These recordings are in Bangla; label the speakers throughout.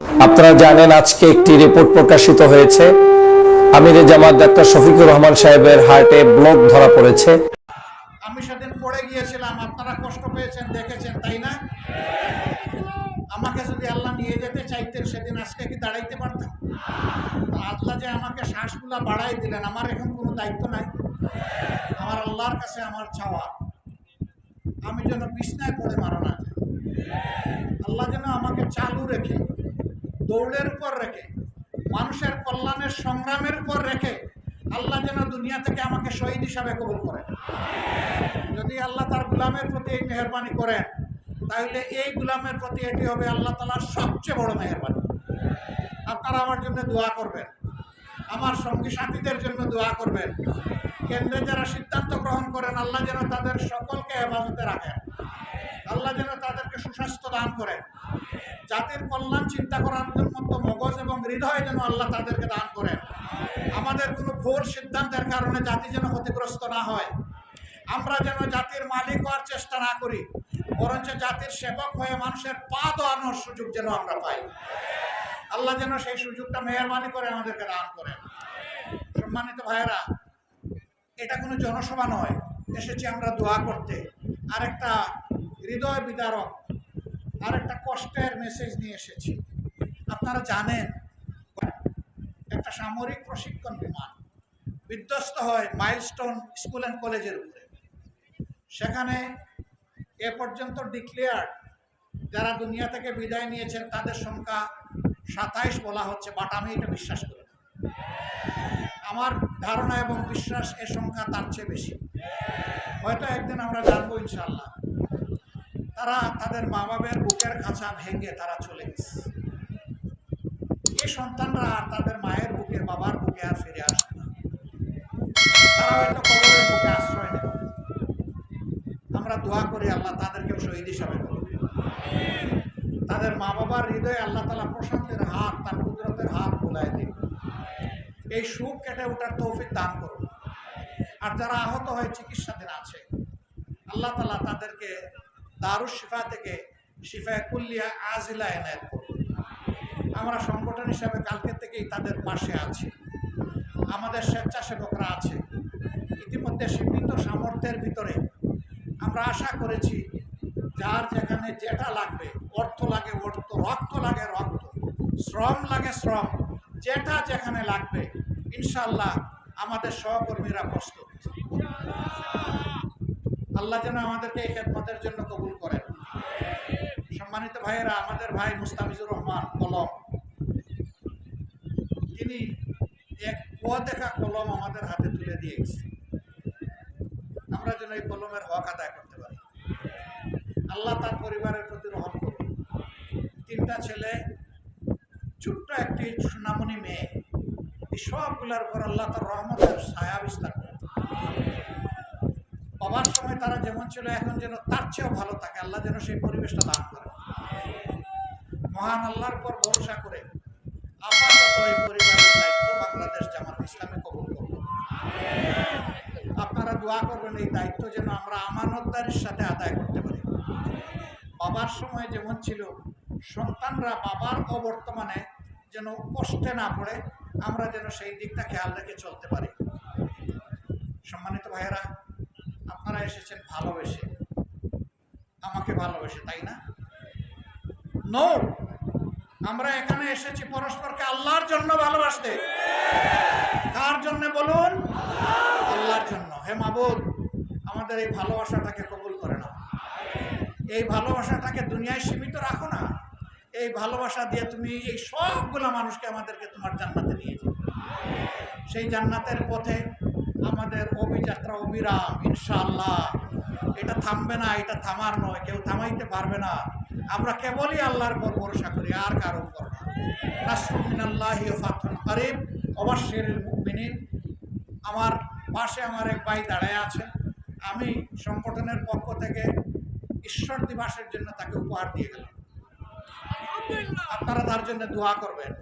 Speaker 1: আপনারা জানেন আজকে একটি রিপোর্ট প্রকাশিত হয়েছে। আমিরে জামাত ডাক্তার শফিকুর রহমান সাহেবের হার্টে ব্লক ধরা পড়েছে।
Speaker 2: আমি সেদিন পড়ে গিয়েছিলাম, আপনারা কষ্ট পেয়েছেন, দেখেছেন, তাই না? আমাকে যদি আল্লাহ নিয়ে যেতে চাইতেন, সেদিন আজকে কি দাঁড়াইতে পারতাম? আল্লাহ যে আমাকে শ্বাসগুলা বাড়াই দিলেন, আমার এখন কোনো দায়িত্ব নাই। আমার আল্লাহর কাছে আমার চাওয়া। আমি যেন বিছনায় পড়ে মারা না আল্লাহ যেন আমাকে চালু রেখে দৌড়ের উপর রেখে, মানুষের কল্যাণের সংগ্রামের উপর রেখে আল্লাহ যেন দুনিয়া থেকে আমাকে শহীদ হিসাবে কবুল করেন। যদি আল্লাহ তার গুলামের প্রতি এই মেহরবানি করেন, তাহলে এই গুলামের প্রতি এটি হবে আল্লাহ তালার সবচেয়ে বড় মেহরবানি। আপনারা আমার জন্য দোয়া করবেন, আমার সঙ্গী সাথীদের জন্য দোয়া করবেন। কেন্দ্রে যারা সিদ্ধান্ত গ্রহণ করেন, আল্লাহ যেন তাদের সকলকে হেফাজতে রাখেন। আল্লাহ যেন তাদেরকে সুস্বাস্থ্য দান করেন। জাতির কল্যাণ চিন্তা করার মতো মগজ এবং হৃদয় যেন আল্লাহ তাদেরকে দান করেন। আমাদের কোনো ভুল সিদ্ধান্তের কারণে জাতি যেন ক্ষতিগ্রস্ত না হয়। আমরা যেন জাতির মালিক হওয়ার চেষ্টা না করি, বরঞ্চ জাতির সেবক হয়ে মানুষের পা দোয়ানোর সুযোগ যেন আমরা পাই। আল্লাহ যেন সেই সুযোগটা মেহরবানি করে আমাদেরকে দান করেন। সম্মানিত ভাইয়েরা, এটা কোনো জনসভা নয়। এসেছি আমরা দোয়া করতে। আরেকটা হৃদয় বিদারক আরেকটা কষ্টের মেসেজ নিয়ে এসেছি। আপনারা জানেন, একটা সামরিক প্রশিক্ষণ বিমান বিধ্বস্ত হয় মাইলস্টোন স্কুল অ্যান্ড কলেজের উপরে। সেখানে এ পর্যন্ত ডিক্লেয়ার যারা দুনিয়া থেকে বিদায় নিয়েছেন, তাদের সংখ্যা সাতাইশ বলা হচ্ছে বাট আমি এটা বিশ্বাস করি। আমার ধারণা এবং বিশ্বাস এ সংখ্যা তার চেয়ে বেশি। হয়তো একদিন আমরা জানব ইনশাল্লাহ তারা তাদের মা বাবার বুকের খাঁচা ভেঙে তারা চলে গেছে। এই সন্তানরা আর তাদের মায়ের বুকে, বাবার বুকে আর ফিরে আসবে না। তারা হয়তো কবরের বুকে আশ্রয় আমরা দোয়া করি আল্লাহ তাদেরকেও শহীদ হিসাবে তাদের মা বাবার হৃদয়ে আল্লাহ তালা প্রশান্তের হাত, তার কুদরতের হাত বোলায় দিন এই সুখ কেটে ওঠার তৌফিক দান করুন আর যারা আহত হয়ে চিকিৎসাধীন আছে, আল্লাহ তালা তাদেরকে দারুস শিফা থেকে শিফায় কুল্লিয়া আজিলা এনায়ত করুন আমরা সংগঠন হিসাবে কালকে থেকেই তাদের পাশে আছি। আমাদের স্বেচ্ছাসেবকরা আছে। ইতিমধ্যে সীমিত সামর্থ্যের ভিতরে আমরা আশা করেছি, যার যেখানে যেটা লাগবে, অর্থ লাগে অর্থ, রক্ত লাগে রক্ত, শ্রম লাগে শ্রম, যেটা যেখানে লাগবে ইনশাল্লাহ আমাদের সহকর্মীরা প্রস্তুত। আল্লাহ যেন আমাদেরকে এই খেদমতের জন্য কবুল করেন। সম্মানিত ভাইয়েরা, আমাদের ভাই মুস্তাফিজুর রহমান, কলম। তিনি এক দেখা কলম আমাদের হাতে তুলে দিয়ে গেছে আমরা যেন এই কলমের হক আদায় করতে পারি। আল্লাহ তার পরিবারের প্রতি রহম করুন। তিনটা ছেলে, ছোট্ট একটি সুনামনি মেয়ে, এই সবগুলোর উপর আল্লাহ তার রহমতের ছায়া বিস্তার করেন। বাবার সময় তারা যেমন ছিল, এখন যেন তার চেয়েও ভালো থাকে। আল্লাহ যেন সেই পরিবেশটা দান করে। মহান আল্লাহর পর ভরসা করে আপাতত এই পরিবারের দায়িত্ব বাংলাদেশ জামাত ইসলামে কবুল করব আপনারা দোয়া করবেন, এই দায়িত্ব যেন আমরা আমানতদারির সাথে আদায় করতে পারি। বাবার সময় যেমন ছিল, সন্তানরা বাবার অবর্তমানে যেন কষ্টে না পড়ে, আমরা যেন সেই দিকটা খেয়াল রেখে চলতে পারি। সম্মানিত ভাইয়েরা আপনারা এসেছেন ভালোবেসে। আমাকে ভালোবেসে, তাই না? নো, আমরা এখানে এসেছি পরস্পরকে আল্লাহর জন্য ভালোবাসতে। কার জন্য বলুন? আল্লাহর জন্য। হে মাবুদ, আমাদের এই ভালোবাসাটাকে কবুল করে না এই ভালোবাসাটাকে দুনিয়ায় সীমিত রাখো না। এই ভালোবাসা দিয়ে তুমি এই সবগুলো মানুষকে আমাদেরকে তোমার জান্নাতে নিয়ে যাও। সেই জান্নাতের পথে আমাদের অভিযাত্রা অবিরাম ইনশাআল্লাহ। এটা থামবে না, এটা থামার নয়, কেউ থামাইতে পারবে না। আমরা কেবলই আল্লাহর পর ভরসা করি, আর কারও উপর না। অবশ্যের মুমিনিন আমার পাশে আমার এক ভাই দাঁড়ায় আছে। আমি সংগঠনের পক্ষ থেকে ঈশ্বর দিবসের জন্য তাকে উপহার দিয়ে গেলাম। আপনারা তার জন্য দোয়া করবেন।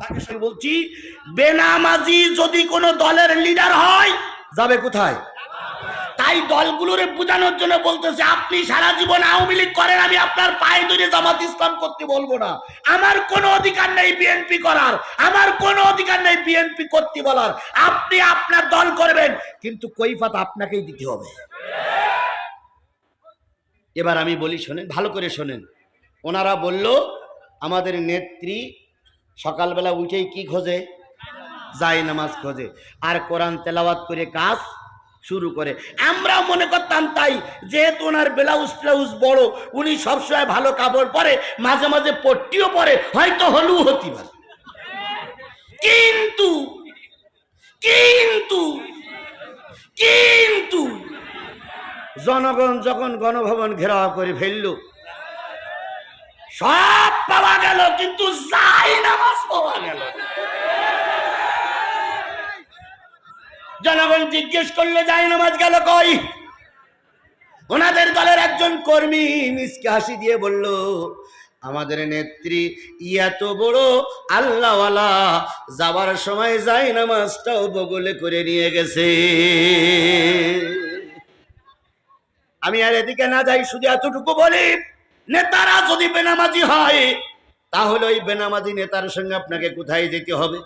Speaker 2: তাকে
Speaker 3: আমি বলছি, বেনামাজি যদি কোনো দলের লিডার হয়, যাবে কোথায়? তাই দলগুলোরে বোঝানোর জন্য বলতেছে, আপনি সারা জীবন আওয়ামী লীগ করেন, আমি আপনার পায়ে ধরে জামাত ইসলাম করতে বলব না। আমার কোনো অধিকার নেই বিএনপি করার, আমার কোনো অধিকার নেই বিএনপি করতে বলার। আপনি আপনার দল করবেন, কিন্তু কৈফাত আপনাকেই দিতে হবে। এবার আমি বলি, শোনেন, ভালো করে শোনেন। ওনারা বলল, আমাদের নেত্রী সকালবেলা উঠেই কি খোঁজে? যায় নামাজ খোঁজে। আর কোরআন তেলাওয়াত করে কাজ শুরু করে। আমরা মনে করতাম তাই, যেহেতু ওনার ব্লাউজ ট্লাউজ বড়, উনি সবসময় ভালো কাপড় পরে, মাঝে মাঝে পট্টিও পরে, হয়তো হলু হতে পারে। কিন্তু কিন্তু কিন্তু, জনগণ যখন গণভবন ঘেরাও করে ফেলল সব পাওয়া গেল, কিন্তু যাই নামাজ পাওয়া গেল। জনগণ জিজ্ঞেস করল, যাই নামাজ গেল কই ওনাদের দলের একজন কর্মী মিসকে হাসি দিয়ে বলল, আমাদের নেত্রী এত বড় আল্লাহওয়ালা যাবার সময় যাই নামাজটাও বগলে করে নিয়ে গেছে আমি আর এদিকে না যাই, শুধু এতটুকু বলি নেতারা যদি বেনামাজি হয়, তাহলে ওই বেনামাজি নেতার সঙ্গে আপনাকে কোথায় যেতে হবে?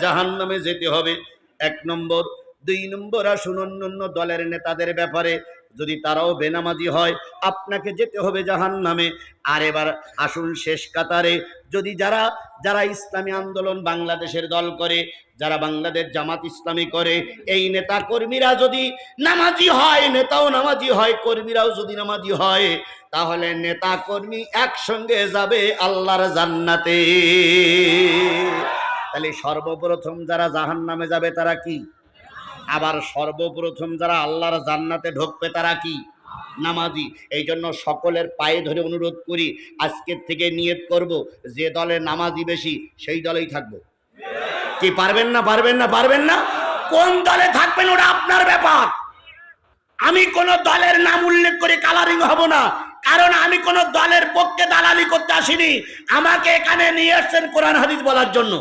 Speaker 3: জাহান নামে যেতে হবে। এক নম্বর। দুই নম্বর আসুন অন্য দলের নেতাদের ব্যাপারে যদি তারাও বেনামাজি হয়, আপনাকে যেতে হবে জাহান নামে আর এবার আসুন শেষ কাতারে। যদি যারা যারা ইসলামী আন্দোলন বাংলাদেশের দল করে, যারা বাংলাদেশ জামাত ইসলামী করে, এই নেতা কর্মীরা যদি নামাজি হয়, নেতাও নামাজি হয়, কর্মীরাও যদি নামাজি হয়, তাহলে নেতা কর্মী একসঙ্গে যাবে আল্লাহর জান্নাতে। তাহলে সর্বপ্রথম যারা জাহান নামে যাবে, তারা কি? আবার সর্বপ্রথম যারা আল্লাহর জান্নাতে ঢুকবে তারা কি? নামাজি। এই জন্য সকলের পায়ে ধরে অনুরোধ করি, আজকের থেকে নিয়ত করব, যে দলে নামাজি বেশি, সেই দলেই থাকব। কি, পারবেন না পারবেন না পারবেন না? কোন দলে থাকবেন ওটা আপনার ব্যাপার। আমি কোন দলের নাম উল্লেখ করে কালারিং হব না, কারণ আমি কোন দলের পক্ষে দালালি করতে আসিনি। আমাকে এখানে নিয়ে আসছেন কোরআন হাদিস বলার জন্য।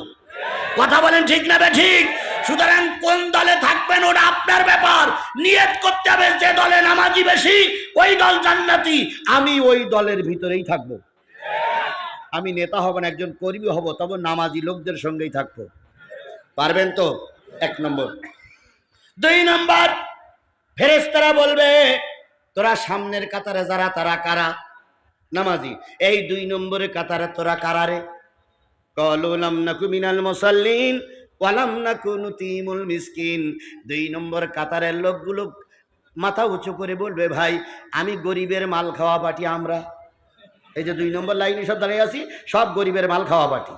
Speaker 3: কথা বলেন ঠিক না বে ঠিক? সুতরাং কোন দলে থাকবেন ওটা আপনার ব্যাপার। নিয়ত করতে হবে যে দলে নামাজি বেশি, ওই দল জান্নাতি। আমি ওই দলের ভিতরেই থাকব। আমি নেতা হব না, একজন কর্মী হব, তবে নামাজি লোকদের সঙ্গেই থাকব। পারবেন তো? এক নম্বর। দুই নম্বর ফেরেস্তারা বলবে, তোরা সামনের কাতারে যারা, তারা কারা? নামাজি, এই দুই নম্বরে কাতারে তোরা কারারে কলু লাম নাকু মিনাল মুসাল্লিন। ওয়ালাম নাকু নুতিমুল মিসকিন। দুই নম্বর কাতারের লোকগুলো মাথা উঁচু করে বলবে, ভাই, আমি গরিবের মাল খাওয়া পাটি আমরা। এই যে দুই নম্বর লাইনে সব দাঁড়িয়ে আছি, সব গরিবের মাল খাওয়া পাটি।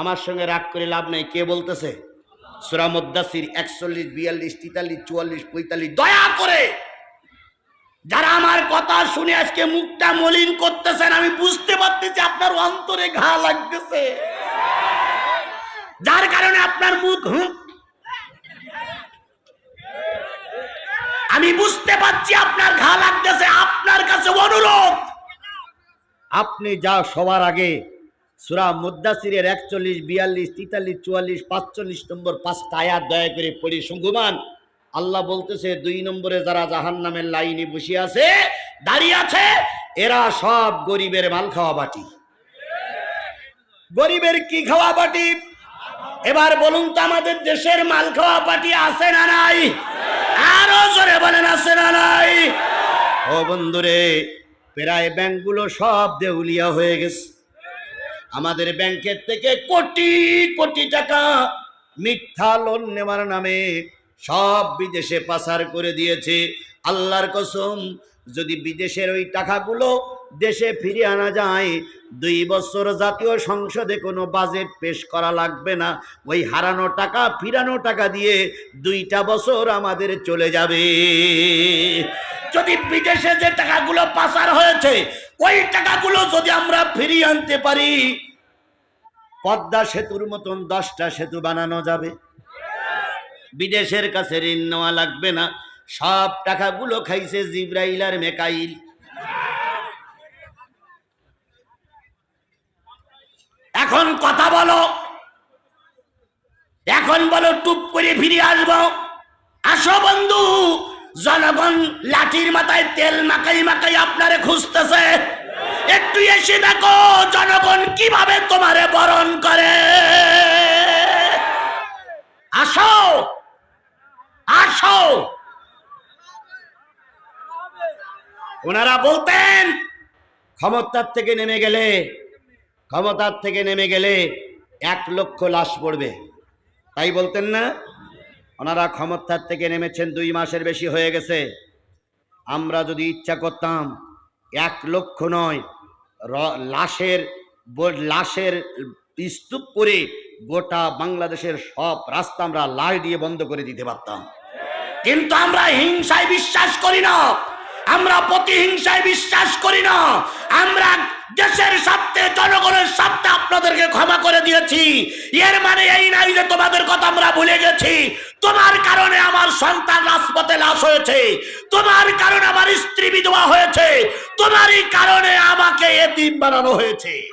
Speaker 3: আমার সঙ্গে রাগ করে লাভ নেই, কে বলতেছে? সুরা মুদ্দাসির একচল্লিশ, বিয়াল্লিশ, তেতাল্লিশ, চুয়াল্লিশ, পঁয়তাল্লিশ, দয়া করে। যারা আমার কথা শুনে আজকে মুখটা মলিন করতেছেন, আমি বুঝতে পারতেছি আপনার অন্তরে ঘা লাগতেছে। যার কারণে আপনার মুখ হুম। আমি বুঝতে পারছি আপনার ঘা লাগতেছে, আপনার কাছে অনুরোধ। আপনি যা সবার আগে সুরা মুদাসিরের একচল্লিশ, বিয়াল্লিশ, তেতাল্লিশ, চুয়াল্লিশ, পাঁচচল্লিশ নম্বর পাঁচটা আয়াত দয়া করে পড়ি সঙ্গুমান আল্লাহ বলতেছে, দুই নম্বরে যারা জাহান নামের লাইনে বসে আছে, দাঁড়িয়ে আছে, এরা সব গরিবের মাল খাওয়া বাটি। গরিবের কি খাওয়া বাটি? এবার বলুন তো আমাদের দেশের মাল খাওয়া পাটি আছে না নাই? আরও জোরে বলেন, আছে না নাই? ও বন্ধুরে, প্রায় ব্যাংকগুলো সব দেউলিয়া হয়ে গেছে। আমাদের ব্যাংকের থেকে কোটি কোটি টাকা মিথ্যা লোন নেওয়ার নামে সব বিদেশে পাচার করে দিয়েছে। আল্লাহর কসম, যদি বিদেশের ওই টাকাগুলো দেশে ফিরে আনা যায়। দুই বছর জাতীয় সংসদে কোনো বাজেট পেশ করা লাগবে না। ওই হারানো টাকা, ফিরানো টাকা দিয়ে দুইটা বছর আমাদের চলে যাবে। যদি বিদেশে যে টাকাগুলো পাচার হয়েছে, ওই টাকাগুলো যদি আমরা ফিরিয়ে আনতে পারি, পদ্মা সেতুর মতন দশটা সেতু বানানো যাবে। বিদেশের কাছে ঋণ নেওয়া লাগবে না। সব টাকাগুলো খাইছে জিব্রাইল আর মেকাইল। এখন কথা বলো। এখন বলো, টুপ করে ফিরে আসব। আসো বন্ধু, জনগণ লাঠির মাথায় তেল মাখাই মাখাই আপনারে খুঁজতেছে। একটু এসে দেখো, জনগণ কীভাবে তোমারে বরণ করে। আসো আসো। ওনারা বলতেন, ক্ষমতার থেকে নেমে গেলে ক্ষমতার থেকে নেমে গেলে এক লক্ষ লাশ পড়বে। তাই বলতেন না, ওনারা ক্ষমতার থেকে নেমেছেন দুই মাসের বেশি হয়ে গেছে। আমরা যদি ইচ্ছা করতাম, এক লক্ষ নয় লাশের লাশের স্তূপ করে গোটা বাংলাদেশের সব রাস্তা আমরা লাশ দিয়ে বন্ধ করে দিতে পারতাম। কিন্তু আমরা হিংসায় বিশ্বাস করি না। আমরা প্রতিহিংসায় বিশ্বাস করি না। আমরা দেশের স্বার্থে, জনগণের স্বার্থে আপনাদেরকে ক্ষমা করে দিয়েছি। এর মানে এই নাই যে তোমাদের কথা আমরা ভুলে গেছি। তোমার কারণে আমার সন্তান রাজপথে লাশ হয়েছে। তোমার কারণে আমার স্ত্রী বিধবা হয়েছে। তোমারই কারণে আমাকে এতিম বানানো হয়েছে।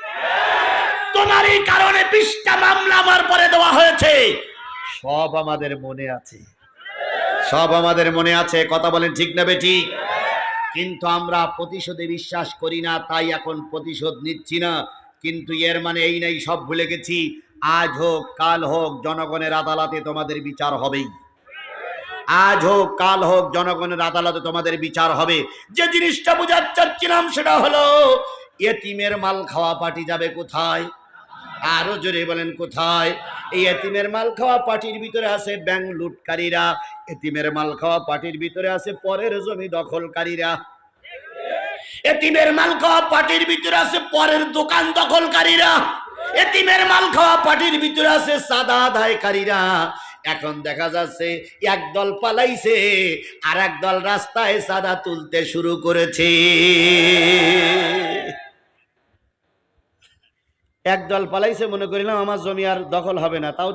Speaker 3: তোমারই কারণে বিশটা মামলা আমার পরে দেওয়া হয়েছে। সব আমাদের মনে আছে। সব আমাদের মনে আছে। কথা বলেন ঠিক না বেঠিক কিন্তু আমরা প্রতিশোধে বিশ্বাস করি না, তাই এখন প্রতিশোধ নিচ্ছি না। কিন্তু এর মানে এই নেই, সব ভুলে গেছি। আজ হোক, কাল হোক, জনগণের আদালতে তোমাদের বিচার হবেই। আজ হোক, কাল হোক, জনগণের আদালতে তোমাদের বিচার হবে। যে জিনিসটা বোঝার চাচ্ছিলাম সেটা হলো, এতিমের মাল খাওয়া পার্টি যাবে কোথায়? আরও জোরে বলেন, কোথায়? এই এতিমের মাল খাওয়া পার্টির ভিতরে আছে ব্যাংক লুটকারীরা। এতিমের মাল খাওয়া পার্টির ভিতরে আছে পরের জমি দখলকারীরা। এতিমের মাল খাওয়া পার্টির ভিতরে আছে পরের দোকান দখলকারীরা। এতিমের মাল খাওয়া পার্টির ভিতরে আছে সাদা আদায়কারীরা। এখন দেখা যাচ্ছে একদল পালাইছে আর একদল রাস্তায় সাদা তুলতে শুরু করেছে। একদল পালাইছে মনে করিলাম আমার জমি আর দখল হবে না তাও